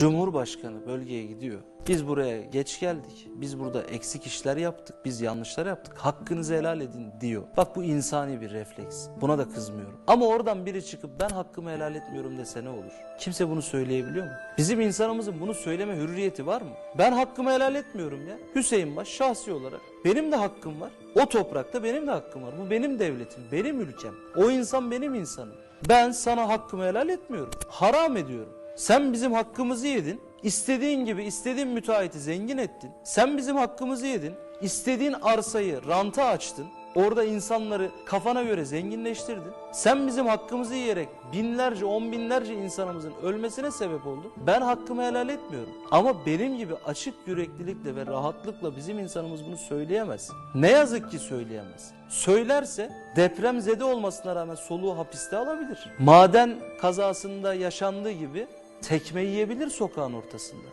Cumhurbaşkanı bölgeye gidiyor. Biz buraya geç geldik. Biz burada eksik işler yaptık. Biz yanlışlar yaptık. Hakkınızı helal edin diyor. Bak bu insani bir refleks. Buna da kızmıyorum. Ama oradan biri çıkıp ben hakkımı helal etmiyorum dese ne olur? Kimse bunu söyleyebiliyor mu? Bizim insanımızın bunu söyleme hürriyeti var mı? Ben hakkımı helal etmiyorum ya. Hüseyin Baş şahsi olarak. Benim de hakkım var. O toprakta benim de hakkım var. Bu benim devletim, benim ülkem. O insan benim insanım. Ben sana hakkımı helal etmiyorum. Haram ediyorum. Sen bizim hakkımızı yedin. İstediğin gibi istediğin müteahhiti zengin ettin. Sen bizim hakkımızı yedin. İstediğin arsayı ranta açtın. Orada insanları kafana göre zenginleştirdin. Sen bizim hakkımızı yiyerek binlerce, on binlerce insanımızın ölmesine sebep oldun. Ben hakkımı helal etmiyorum. Ama benim gibi açık yüreklilikle ve rahatlıkla bizim insanımız bunu söyleyemez. Ne yazık ki söyleyemez. Söylerse depremzede olmasına rağmen soluğu hapiste alabilir. Maden kazasında yaşandığı gibi tekme yiyebilir sokağın ortasında.